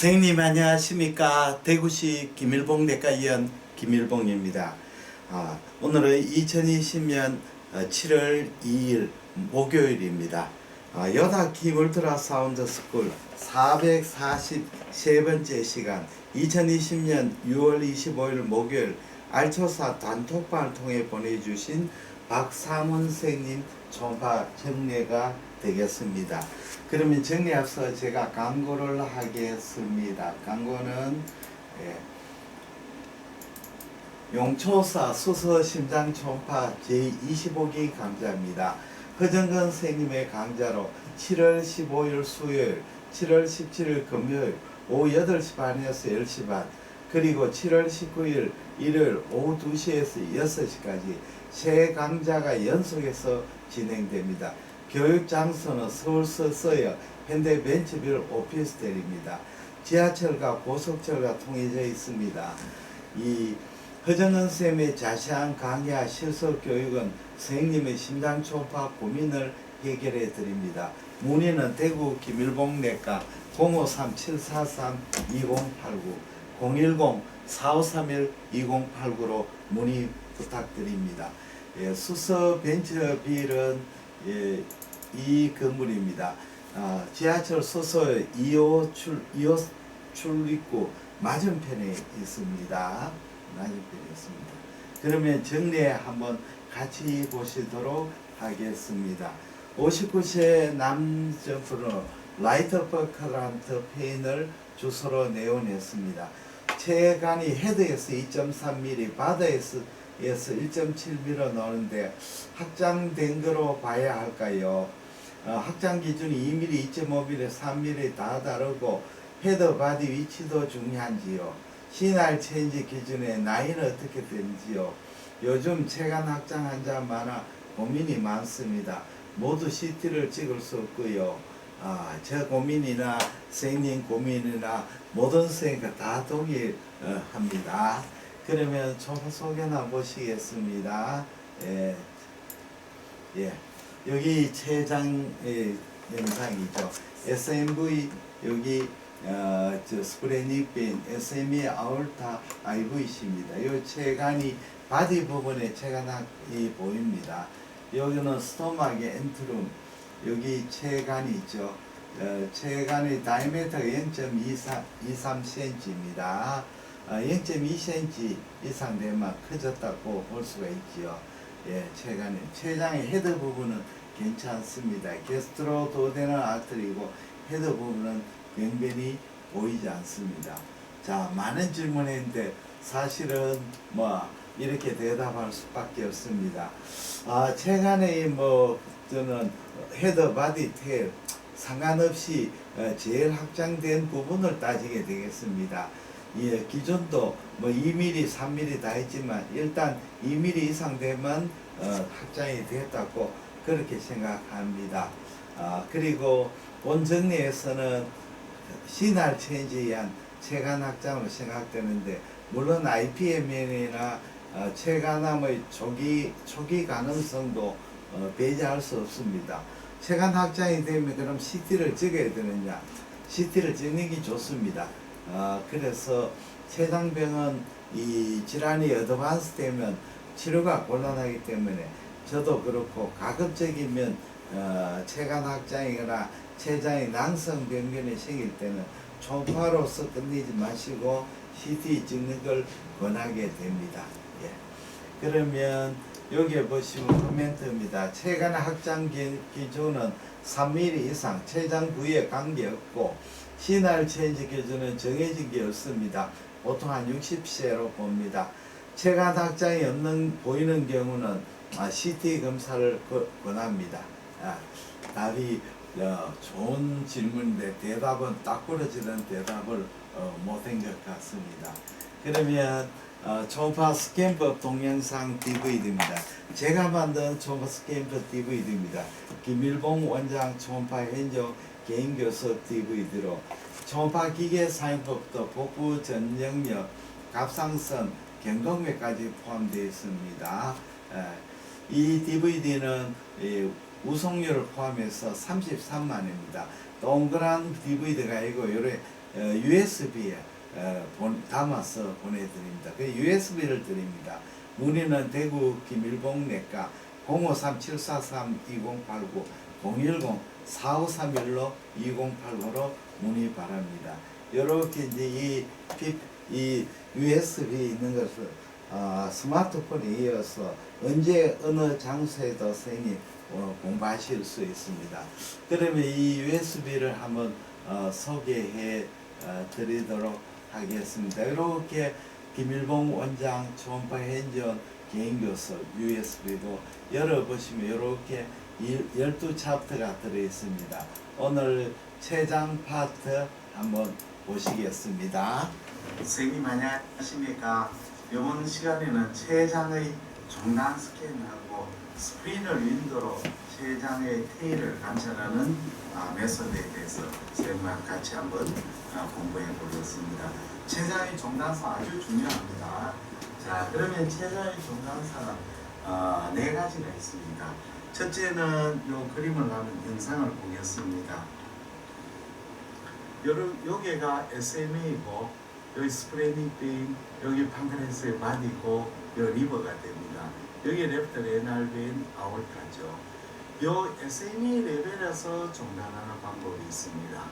선생님 안녕하십니까 대구시 김일봉 내과의원 김일봉입니다. 아, 오늘은 2020년 7월 2일 목요일입니다. 아, 여다 김 울트라 사운드 스쿨 443번째 시간 2020년 6월 25일 목요일 알초사 단톡방을 통해 보내주신 박상훈 선생님 전파 정례가 되겠습니다. 그러면 정리 앞서 제가 광고를 하겠습니다. 광고는 예, 용초사 수서 심장 초음파 제25기 강좌입니다. 허정근 선생님의 강좌로 7월 15일 수요일, 7월 17일 금요일 오후 8시 반에서 10시 반, 그리고 7월 19일 일요일 오후 2시에서 6시까지 세 강좌가 연속해서 진행됩니다. 교육 장소는 서울 서서역 현대벤처빌 오피스텔입니다. 지하철과 고속철과 통해져 있습니다. 이 허정은 쌤의 자세한 강의와 실습 교육은 선생님의 심장 초음파 고민을 해결해 드립니다. 문의는 대구 김일봉 내과 053-743-2089 010-4531-2089로 문의 부탁드립니다. 예, 수서 벤처빌은 예, 이 건물입니다. 아, 지하철 소서 2호 출 2호 출입구 맞은편에 있습니다. 맞은편에 있습니다. 그러면 정례 한번 같이 보시도록 하겠습니다. 59세 남정프로 라이터 버커란트 페인을 주소로 내원했습니다. 체간이 헤드에서 2.3mm, 바다에서 1.7mm 나오는데 확장된 거로 봐야 할까요? 어, 확장 기준이 2mm, 2.5mm, 3mm 다 다르고 헤더 바디 위치도 중요한지요. 신알 체인지 기준에 나이는 어떻게 되는지요. 요즘 체간 확장 환자 많아 고민이 많습니다. 모두 CT를 찍을 수 없고요. 아, 제 고민이나 선생님 고민이나 모든 선생님과 다 동일합니다. 그러면 좀 소개나 보시겠습니다. 예, 예. 여기 최장의 영상이죠. SMV 여기 어, 저 스프레닉빈 SME 아울타 IVC입니다. 이 체간이 바디 부분에 체간이 보입니다. 여기는 스토막의 엔트룸 여기 체간이 있죠. 어, 체간의 다이메터가 0.23cm입니다. 어, 0.2cm 이상 되면 커졌다고 볼 수가 있지요. 예, 체간이 췌장의 헤드 부분은 괜찮습니다. 게스트로 도데널 아트리고 헤드 부분은 변변히 보이지 않습니다. 자, 많은 질문했는데 사실은 뭐 이렇게 대답할 수밖에 없습니다. 아, 체간의 뭐 저는 헤드 바디 테일 상관없이 어, 제일 확장된 부분을 따지게 되겠습니다. 예, 기존도 뭐 2mm, 3mm 다 했지만 일단 2mm 이상 되면 어, 확장이 됐다고 그렇게 생각합니다. 아, 그리고 본정리에서는 신할 체인지에 의한 체간 확장으로 생각되는데 물론 IPMN이나 어, 체간암의 초기 초기 가능성도 어, 배제할 수 없습니다. 체간 확장이 되면 그럼 CT를 찍어야 되느냐? CT를 찍는 게 좋습니다. 어, 그래서 췌장병은 이 질환이 어드반스 되면 치료가 곤란하기 때문에 저도 그렇고 가급적이면 어, 체간 확장이거나 췌장의 낭성 병변이 생길 때는 초음파로서 끝내지 마시고 CT 찍는 걸 권하게 됩니다. 예. 그러면 여기에 보시면 코멘트입니다. 체간 확장 기- 기준은 3mm 이상 췌장 부위에 관계없고 신할 체인지 기준은 정해진 게 없습니다. 보통 한 60세로 봅니다. 체간 확장이 없는 보이는 경우는 아, CT 검사를 거- 권합니다. 아, 답이 어, 좋은 질문인데 대답은 딱 부러지는 대답을 어, 못한 것 같습니다. 그러면 어, 초음파 스캔법 동영상 DVD입니다. 제가 만든 초음파 스캔법 DVD입니다. 김일봉 원장 초음파 현장 개인 교습 DVD로 초음파 기계 사용법도 복부 전영역, 갑상선, 경동맥까지 포함되어 있습니다. 에, 이 DVD는 우송료를 포함해서 33만 원입니다. 동그란 DVD가 아니고 요래 USB에 어, 본, 담아서 보내드립니다. 그 USB를 드립니다. 문의는 대구 김일봉 내과 053-743-2089 010-4531로 2089로 문의 바랍니다. 이렇게 이제 이, 피- 이 USB 있는 것을 어, 스마트폰에 이어서 언제 어느 장소에도 선생님 어, 공부하실 수 있습니다. 그러면 이 USB를 한번 어, 소개해 어, 드리도록 하겠습니다. 이렇게 김일봉 원장 초음파 현지원 개인교섭 USB도 열어보시면 이렇게 12챕터가 들어있습니다. 오늘 최장 파트 한번 보시겠습니다. 선생님 안녕하십니까. 이번 시간에는 췌장의 종단 스캔하고 스프린을 윈도로 췌장의 테일을 관찰하는 아, 메소드에 대해서 선생님과 같이 한번 아, 공부해 보겠습니다. 췌장의 종단사 아주 중요합니다. 자, 그러면 췌장의 종단사는 어, 네 가지가 있습니다. 첫째는 요 그림을 하는 영상을 보겠습니다. 요런 요게가 SMA이고 여기 스프레닉 베인 여기 판크레스의 바디고 요 리버가 됩니다. 여기 레프트 레날 베인 아울타죠. 요 SMA 레벨에서 종단하는 방법이 있습니다.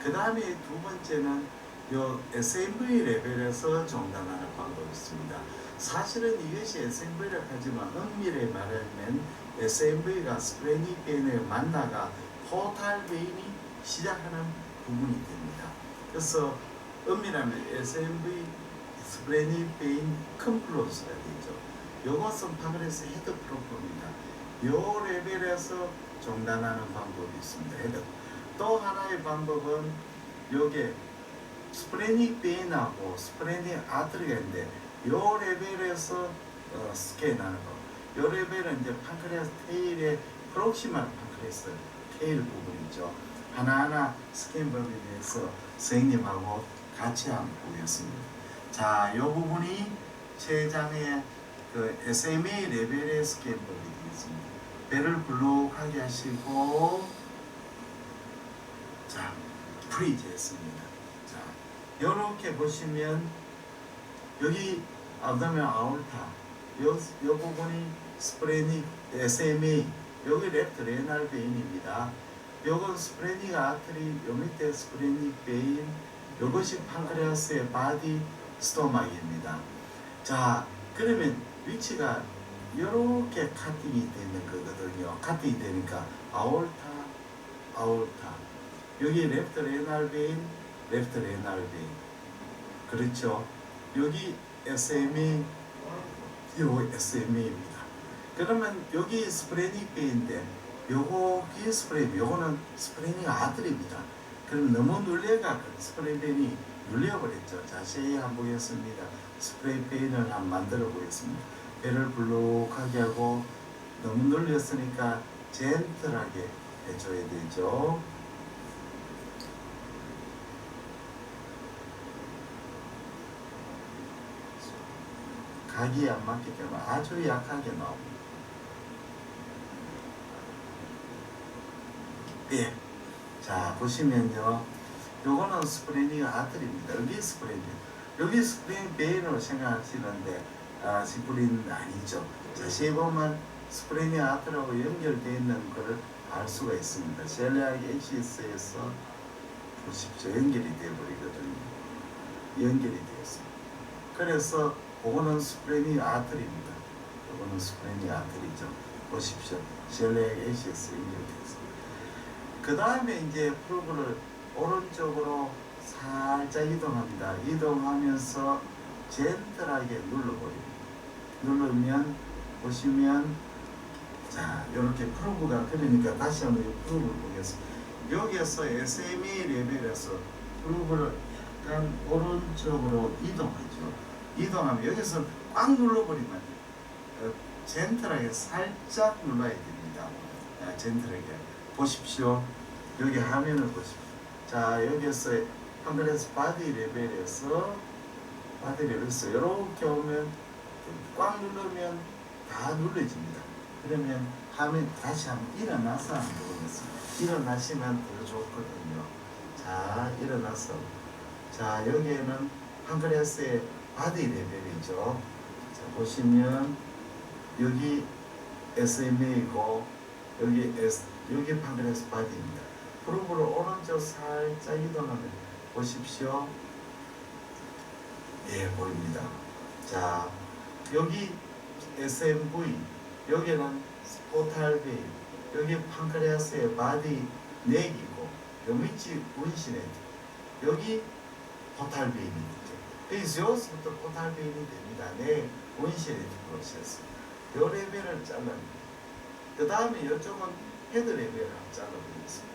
그 다음에 두 번째는 요 SMV 레벨에서 종단하는 방법이 있습니다. 사실은 이것이 SMV라 하지만 엄밀히 말하면 SMV가 스프레닉 베인을 만나가 포탈 베인이 시작하는 부분이 됩니다. 그래서 엄밀하면 SMV 스프레닉 베인 컴플로스가 되죠. 이것은 파그레스 헤드 프로포입니다. 요 레벨에서 종단하는 방법이 있습니다. 헤드. 또 하나의 방법은 요게 스프레닉 베인하고 스프레닉 아트리가 있는데 요 레벨에서 어, 스캔하는 거. 요 레벨은 이제 판크레스 테일의 프록시말 판크레스 테일 부분이죠. 하나하나 스캔법에 대해서 선생님하고 같이 한번 보겠습니다. 자, 요 부분이 췌장의 그 SMA 레벨의 스캔법이 되겠습니다. 배를 블록하게 하시고 자, 프리즈 했습니다. 자, 요렇게 보시면 여기 아브다면 아울타 요, 요 부분이 스프레닉 SMA 여기 랩트 레날 베인입니다. 요건 스프레닉 아트리 요 밑에 스프레닉 베인 요것이 판크레아스의 바디 스토막입니다. 자 그러면 위치가 요렇게 카팅이 되는 거거든요. 카팅이 되니까 아올타 아올타 여기 랩트 레날 베인 랩트 레날 베인 그렇죠. 여기 SMA 요 SMA입니다. 그러면 여기 스프레닉 베인데 요거기 스프레인 요거는 스프레닝 아들입니다. 그럼 너무 눌려가 그 스프레인이 눌려버렸죠. 자세히 한번 보겠습니다. 스프레인을 한번 만들어 보겠습니다. 배를 불룩하게 하고 너무 눌렸으니까 젠틀하게 해줘야 되죠. 각이 안 때문에 아주 약하게 나옵니다. 예. 자, 보시면요. 요거는 스프레닝 아들입니다. 여기 스프레닝. 여기 스프레닝 베인으로 생각하시는데, 아, 스프레닝 아니죠. 자세히 보면 스프레닝 아들하고 연결되어 있는 걸알 수가 있습니다. 셀리악 HS에서 보십시오. 연결이 되어버리거든요. 연결이 되었습니다. 그래서 그거는 스프레닝 아들입니다. 이거는 스프레닝 아들이죠. 보십시오. 셀리악 HS 연결되었습니다. 그 다음에 이제 프로그를 오른쪽으로 살짝 이동합니다. 이동하면서 젠틀하게 눌러버립니다. 누르면 보시면 자 이렇게 프로브가 그러니까 다시 한번 이 프로브를 보겠습니다. 여기에서 SMA 레벨에서 프로브를 약간 오른쪽으로 이동하죠. 이동하면 여기서 꽉 눌러버리면. 어, 젠틀하게 살짝 눌러야 됩니다. 아, 젠틀하게 보십시오. 여기 화면을 보십시오. 자 여기에서 한글에서 바디 레벨에서 바디 레벨에서 이렇게 오면 꽉 누르면 다 눌러집니다. 그러면 화면 다시 한번 일어나서 한번 보겠습니다. 일어나시면 더 좋거든요. 자 일어나서 자 여기에는 판크레아스의 바디 레벨이죠. 자 보시면 여기 SMA이고 여기 S 여기 판크레아스 바디입니다. 프로브를 오른쪽 살짝 이동하면 보십시오. 예 보입니다. 자 여기 SMV 여기는 스포탈비 여기 판크레아스의 바디 넥이고 요 밑이 운신에 여기 있죠. 그래서 여기서부터 포탈베인이 됩니다. 내 운신에 프로세스. 요 레벨을 잘라냅니다. 그 다음에 이쪽은 헤드 레벨을 잘라보겠습니다.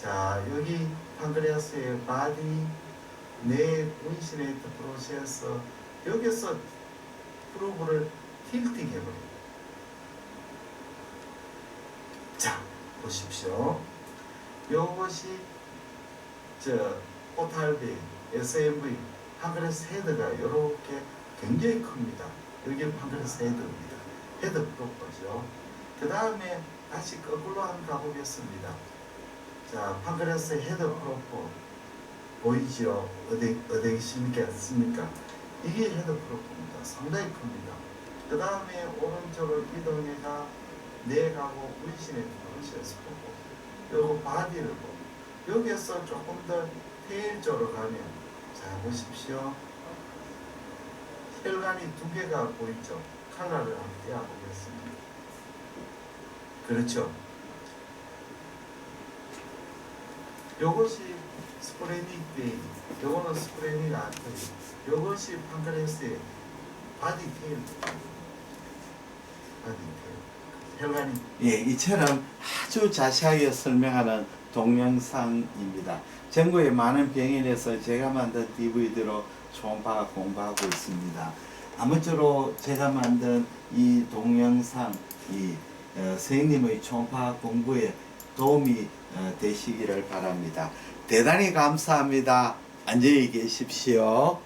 자 여기 판크레아스의 바디 내 운신에이트 프로세스 여기서 프로브를 틸팅 해버립니다. 자 보십시오. 요것이 저 포탈비 SMV 판크레스 헤드가 이렇게 굉장히 큽니다. 여기 판크레스 헤드입니다. 헤드 프로퍼죠. 그 다음에 다시 거꾸로 한번 가보겠습니다. 자, 판크레스 헤드 프로퍼 보이죠? 어디 어디 계십니까? 이게 헤드 프로퍼입니다. 상당히 큽니다. 그 다음에 오른쪽을 이동해가 내가고 운신에 운신에서 보고 요거 바디를 보고 여기에서 조금 더 테일 쪽으로 가면 자 보십시오. 혈관이 두 개가 보이죠? 칼라를 한번 떼어보겠습니다. 그렇죠. 요것이 스프레닉 베인, 요거는 스프레닉 아트리, 요것이 판크레스의 바디 테일. 바디 테일. 혈관이 예, 이처럼 아주 자세하게 설명하는 동영상입니다. 전국의 많은 병원에서 제가 만든 DVD로 초음파 공부하고 있습니다. 아무쪼록 제가 만든 이 동영상, 이 어, 선생님의 초음파 공부에 도움이 어, 되시기를 바랍니다. 대단히 감사합니다. 안녕히 계십시오.